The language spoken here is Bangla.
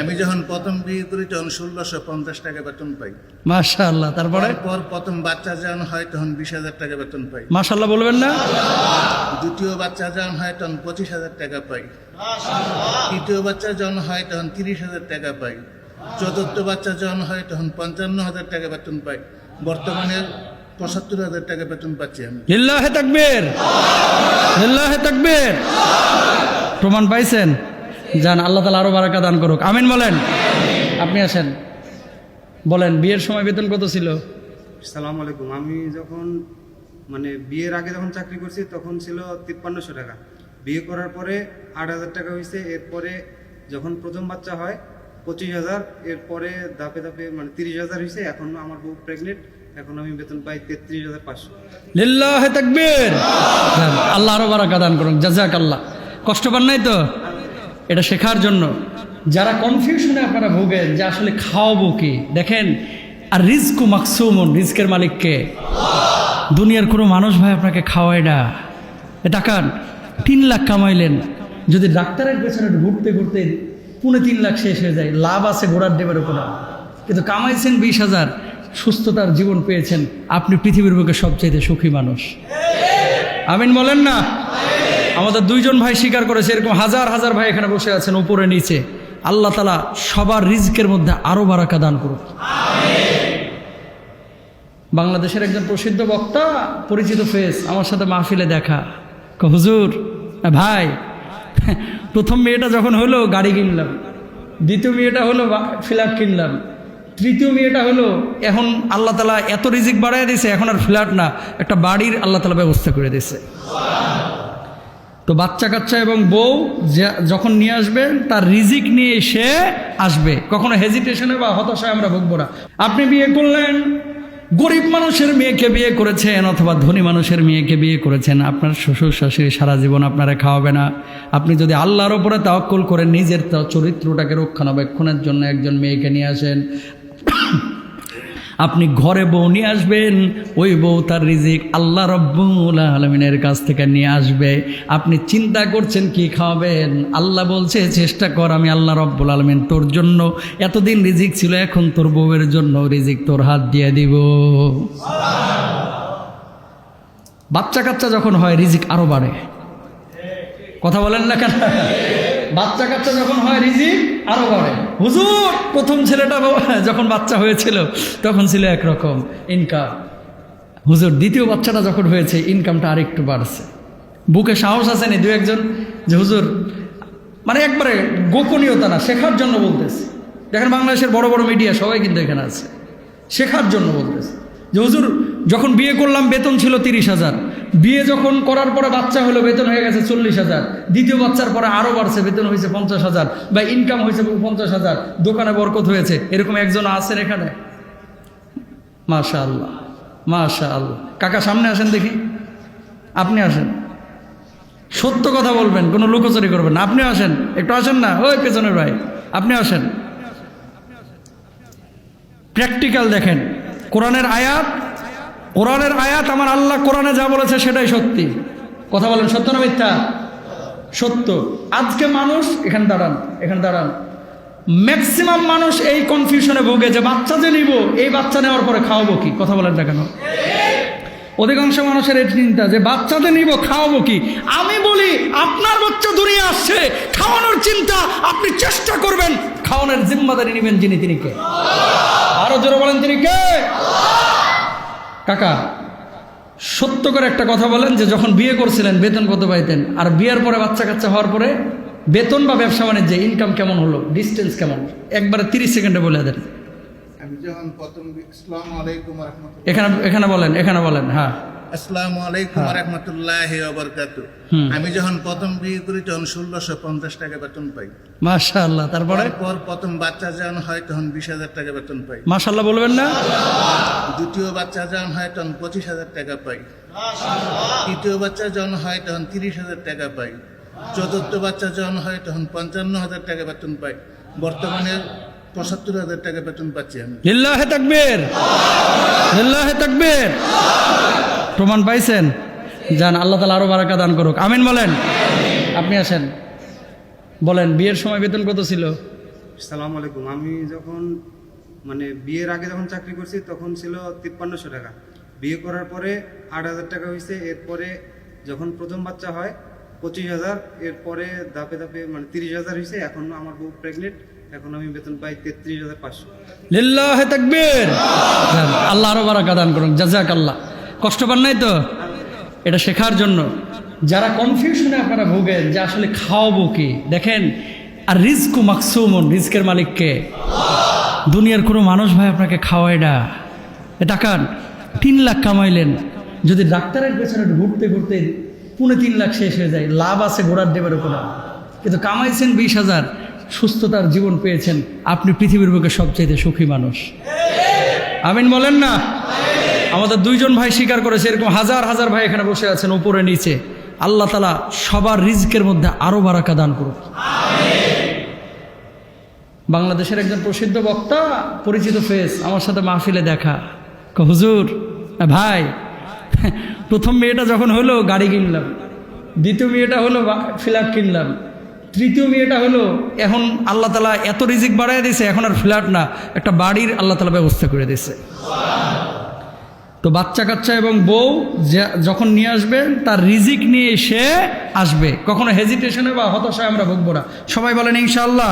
আমি যখন প্রথম বিয়ে করি তখন ষোলোশো পঞ্চাশ টাকা বেতন পাই। মাশাআল্লাহ তারপরে? পর প্রথম বাচ্চা যখন হয় তখন বিশ হাজার টাকা বেতন পাই। মাশাআল্লাহ বলবেন না? দ্বিতীয় বাচ্চা যখন হয় তখন পঁচিশ হাজার টাকা পাই। তৃতীয় বাচ্চা যখন হয় তখন তিরিশ হাজার টাকা পাই। চতুর্থ বাচ্চা যখন হয় তখন পঞ্চান্ন হাজার টাকা বেতন পাই। বর্তমানে পঁচাত্তর হাজার টাকা বেতন পাচ্ছি আমি। লিল্লাহে তাকবীর লিল্লাহে তাকবীর। প্রমাণ পাইছেন? যান আল্লাহ তালা আরও বারাকা দান করুক। আমিন বলেন। আপনি আসেন। বলেন বিয়ের সময় বেতন কত ছিল? সালাম আলাইকুম। আমি যখন মানে বিয়ের আগে যখন চাকরি করছি তখন ছিল তিপ্পান্নশো টাকা। বিয়ে করার পরে আট হাজার টাকা হয়েছে। এরপরে যখন প্রথম বাচ্চা হয় পঁচিশ হাজার। এরপরে ধাপে ধাপে মানে তিরিশ হাজার হয়েছে। এখন আমার বউ প্রেগনেন্ট এখন আমি বেতন পাই তেত্রিশ হাজার পাঁচশো। লিল্লাহে যান, আল্লাহ আরও বারাকা দান করুন জাজাক আল্লাহ কষ্ট পান নাই তো? এটা শেখার জন্য। যারা কনফিউশনে আপনারা ভোগেন যে আসলে খাওয়াবো কি? দেখেন, আর রিস্কু মাকসুমন রিস্কের মালিককে। দুনিয়ার কোনো মানুষ ভাই আপনাকে খাওয়ায় না। এ টাকান তিন লাখ কামাইলেন। যদি ডাক্তারের পেছনে ঘুরতে ঘুরতে পুনে তিন লাখ শেষ হয়ে যায়, লাভ আছে ঘোড়ার দেবের উপর। কিন্তু কামাইছেন বিশ হাজার, সুস্থতার জীবন পেয়েছেন। আপনি পৃথিবীর বুকে সবচেয়ে সুখী মানুষ। আমিন বলেন না। আমাদের দুইজন ভাই স্বীকার করেছে, এরকম হাজার হাজার ভাই এখানে বসে আছেন উপরে নিচে। আল্লাহ তালা সবার রিজকের মধ্যে আরও বারাকা দান করুক। বাংলাদেশের একজন প্রসিদ্ধ বক্তা, পরিচিত ফেস, আমার সাথে মাহফিলে দেখা। হুজুর ভাই, প্রথম মেয়েটা যখন হলো, গাড়ি কিনলাম। দ্বিতীয় মেয়েটা হলো ফ্ল্যাট কিনলাম। তৃতীয় মেয়েটা হলো, এখন আল্লাহ তালা এত রিজিক বাড়াই দিয়েছে, এখন আর ফ্ল্যাট না, একটা বাড়ির আল্লাহ তালা ব্যবস্থা করে দিয়েছে। তো বাচ্চা কাচ্চা এবং বউ যখন নিয়ে আসবেন তার রিজিক নিয়ে সে আসবে। কখনো হেজিটেশনে বা হতাশায় আমরা ভুগবো না। আপনি বিয়ে করলেন, গরিব মানুষের মেয়েকে বিয়ে করেছেন অথবা ধনী মানুষের মেয়েকে বিয়ে করেছেন, আপনার শ্বশুর শাশুড়ি সারা জীবন আপনারা খাওয়াবে না। আপনি যদি আল্লাহর ওপরে তাওয়াক্কুল করে নিজের চরিত্রটাকে রক্ষণাবেক্ষণের জন্য একজন মেয়েকে নিয়ে আসেন আপনি ঘরে বউ নিয়ে আসবেন, ওই বউ তার রিজিক আল্লাহ রব্বুল আলমিনের কাছ থেকে নিয়ে আসবে। আপনি চিন্তা করছেন কি খাওয়াবেন? আল্লাহ বলছে, চেষ্টা কর, আমি আল্লাহ রব্বুল আলমিন তোর জন্য এতদিন রিজিক ছিল, এখন তোর বউয়ের জন্য রিজিক তোর হাত দিয়ে দিব। বাচ্চা কাচ্চা যখন হয়, রিজিক আরও বাড়ে। কথা বলেন না কেন? বাচ্চা কাচ্চা যখন হয়, রিজিক আরও বাড়ে। হুজুর, প্রথম ছেলেটা যখন বাচ্চা হয়েছিল, তখন ছিল একরকম ইনকাম হুজুর, দ্বিতীয় বাচ্চাটা যখন হয়েছে ইনকামটা আরেকটু বাড়ছে। বুকে সাহস আছে নি? দু একজন যে হুজুর মানে একবারে গোপনীয়তা না, শেখার জন্য বলতেছে। দেখেন বাংলাদেশের বড় বড় মিডিয়া সবাই কিন্তু এখানে আছে। শেখার জন্য বলতেছে। যে হুজুর, যখন বিয়ে করলাম, বেতন ছিল তিরিশ হাজার। বিয়ে যখন করার পরে বাচ্চা হলো, বেতন হয়ে গেছে চল্লিশ হাজার। দ্বিতীয় বাচ্চার পরে আরও বাড়ছে, বেতন হয়েছে পঞ্চাশ হাজার। বা ইনকাম হয়েছে পঞ্চাশ হাজার। দোকানে বরকত হয়েছে, এরকম একজন আছেন এখানে? মাশা আল্লাহ মাশা আল্লাহ কাকা, সামনে আসেন দেখি। আপনি আসেন। সত্য কথা বলবেন, কোনো লুকোচুরি করবেন না। আপনি আসেন, একটু আসেন না? ওই পেছনের ভাই, আপনি আসেন। প্র্যাকটিক্যাল দেখেন। কোরআনের আয়াত কোরআনের আয়াত আমার আল্লাহ কোরআনে যা বলেছে সেটাই সত্যি। কথা বলেন, সত্য না মিথ্যা? সত্য। আজকে মানুষ, এখানে দাঁড়ান এখানে দাঁড়ান। ম্যাক্সিমাম মানুষ এই কনফিউশনে ভোগে যে বাচ্চা যে নিব, এই বাচ্চা নেওয়ার পরে খাওয়াবো কি? কথা বলেন না কেন? অধিকাংশ মানুষের এই চিন্তা যে বাচ্চাদের নিব, খাওয়াবো কি? আমি বলি, আপনার বাচ্চা দুনিয়া আসছে, খাওয়ানোর চিন্তা আপনি চেষ্টা করবেন, খাওয়ানোর জিম্মাদারি নেবেন যিনি তিনি কে? আরও জোরে বলেন তিনি কে? কাকা সত্য করে একটা কথা বলেন যে যখন বিয়ে করছিলেন বেতন কত পাইতেন? আর বিয়ের পরে বাচ্চা কাচ্চা হওয়ার পরে বেতন বা ব্যবসা বাণিজ্যে ইনকাম কেমন হলো? ডিস্টেন্স কেমন? একবারে তিরিশ সেকেন্ডে বলে দেন। এখানে এখানে বলেন এখানে বলেন হ্যাঁ। আসসালামু আলাইকুম রহমতুল্লাহ বরকাত। আমি যখন প্রথম বিয়ে করি তখন ষোলোশো পঞ্চাশ টাকা বেতন পাই। মাশাআল্লাহ তারপরে? পর প্রথম বাচ্চা যখন হয় তখন বিশ হাজার টাকা বেতন পাই। মাশাল্লাহ বলবেন না? দ্বিতীয় বাচ্চা যখন হয় তখন পঁচিশ হাজার টাকা পাই। তৃতীয় বাচ্চা যখন হয় তখন তিরিশ হাজার টাকা পাই। চতুর্থ বাচ্চা যখন হয় তখন পঞ্চান্ন হাজার টাকা বেতন পাই। বর্তমানে পঁচাত্তর হাজার টাকা বেতন পাচ্ছি আমি। লিল্লাহে তাকবীর। লিল্লাহে তাকবীর। প্রমাণ পাইছেন? যান আল্লাহ তালা আরও বারাকা দান করুক। আমিন বলেন। আপনি আসেন। বলেন বিয়ের সময় বেতন কত ছিল? সালাম আলাইকুম। আমি যখন মানে বিয়ের আগে যখন চাকরি করছি তখন ছিল তিপ্পান্নশো টাকা। বিয়ে করার পরে আট হাজার টাকা হয়েছে এরপরে যখন প্রথম বাচ্চা হয় পঁচিশ হাজার। এরপরে ধাপে ধাপে মানে তিরিশ হাজার হয়েছে এখন আমার বউ প্রেগনেন্ট এখন আমি বেতন পাই তেত্রিশ হাজার পাঁচশো। লিল্লাহে তাকবীর। আল্লাহ আরও বারাকা দান করুন জাজাক আল্লাহ কষ্ট পান নাই তো? এটা শেখার জন্য। যারা কনফিউশনে আপনারা ভোগেন যে আসলে খাওয়াবো কি? দেখেন, আর রিস্কু মাকসুমন রিস্কের মালিককে দুনিয়ার কোনো মানুষ ভাই আপনাকে খাওয়ায় না। এ টাকান তিন লাখ কামাইলেন। যদি ডাক্তারের পেছনে ঘুরতে ঘুরতে পুনে তিন লাখ শেষ হয়ে যায়, লাভ আছে ঘোড়ার ডেবের উপরে। কিন্তু কামাইছেন বিশ হাজার, সুস্থতার জীবন পেয়েছেন। আপনি পৃথিবীর বুকে সবচেয়ে সুখী মানুষ। আমিন বলেন না? আমাদের দুইজন ভাই স্বীকার করেছে, এরকম হাজার হাজার ভাই এখানে বসে আছেন উপরে নিচে। আল্লাহ তালা সবার রিজকের মধ্যে আরও বারাকা দান করুক। বাংলাদেশের একজন প্রসিদ্ধ বক্তা, পরিচিত ফেস, আমার সাথে মাহফিলে দেখা। হুজুর, ভাই, প্রথম মেয়েটা যখন হলো, গাড়ি কিনলাম। দ্বিতীয় মেয়েটা হলো ফ্ল্যাট কিনলাম। তৃতীয় মেয়েটা হলো, এখন আল্লাহ তালা এত রিজিক বাড়াই দিয়েছে, এখন আর ফ্ল্যাট না, একটা বাড়ির আল্লাহ তালা ব্যবস্থা করে দিয়েছে। তো বাচ্চা কাচ্চা এবং বউ যখন নিয়ে আসবেন তার রিজিক নিয়ে সে আসবে। কখনো হেজিটেশনে বা হতাশায় আমরা ভুগবো না। সবাই বলেন ইনশাআল্লাহ।